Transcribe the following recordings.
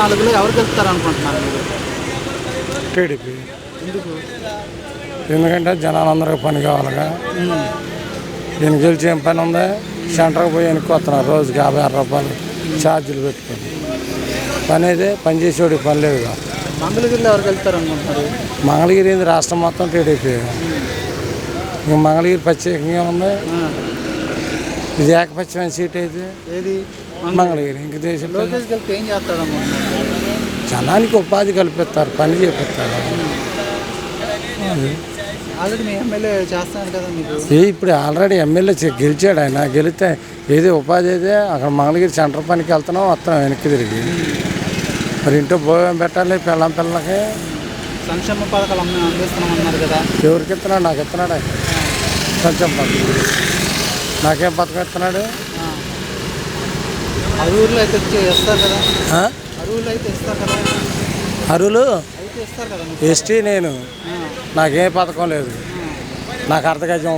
నాలుగులో ఎవరు గెలుస్తారు అనుకుంటున్నారు మీరు? టీడీపీ. ఎందుకు? ఎందుకంటే జనాలందరికీ పని కావాలిగా. ఈయన గెలిచి ఏం పని ఉంది. సెంటర్కి పోయి వెనక్కి వస్తున్నారు. రోజుకి యాభై ఆరు రూపాయలు ఛార్జీలు పెట్టుకొని. పని అయితే పని చేసేవాడికి పని లేదుగా. మంగళగిరిలో ఎవరు గెలుస్తారు అనుకుంటున్నారు మంగళగిరి ఏంది? రాష్ట్రం మొత్తం టీడీపీ. ఇంక మంగళగిరి ప్రత్యేకంగా ఉంది. ఇది ఏకపక్షమైన సీట్ అయితే. ఏది? మంగళగిరి ఇంక లోకేష్ గెలిస్తే ఏం చేస్తాడు అనుకుంటున్నారు జనానికి ఉపాధి కల్పిస్తారు పని చేపిస్తారు. అది. ఆల్రెడీ మీ ఎమ్మెల్యే చేస్తాను కదా మీకు? ఏ ఇప్పుడు ఆల్రెడీ ఎమ్మెల్యే చె- గెలిచాడు ఆయన. గెలిస్తే ఏది ఉపాధి అయితే అక్కడ మంగళగిరి సెంటర్ పనికి వెళ్తున్నాం వస్తున్నాం వెనక్కి తిరిగి. మరి ఇంట్లో భోజనం పెట్టాలి పిల్లం పిల్లలకి. సంక్షేమ పథకాలు అన్నీ అందిస్తున్నామన్నారు కదా. ఎవరికి ఇస్తున్నాడు? నాకు ఇస్తున్నాడు. కొంచెం పథకం నాకేం పథకం ఇస్తున్నాడు. అరువులు అయితే ఇస్తారు కదా? అరువులు అయితే ఇస్తారు కదా. అరువులు ఎస్టీ నేను. నాకేం పథకం లేదు. నాకు అర్ధగజం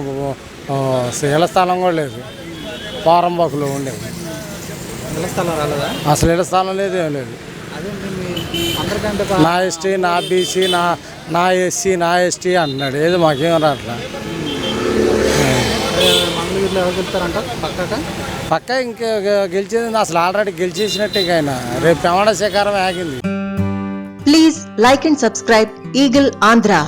శీల స్థలం కూడా లేదు. పోరంబాకులో ఉండేది అసలు ఇళ్ళ స్థలం లేదు ఏం లేదు. నా ఎస్టీ నా బీసీ నా నా ఎస్సీ నా ఎస్టీ అంటున్నాడు ఏది మాకేం రాట్లా? ఎవరు గెలుస్తారంట పక్కక పక్క ఇంకా గెలిచేది అసలు ఆల్రెడీ గెలిచేసినట్టే ఇక ఆయన. రేపు ప్రమాణ శేఖరం ఆగింది. Please like and subscribe Eagle Andhra.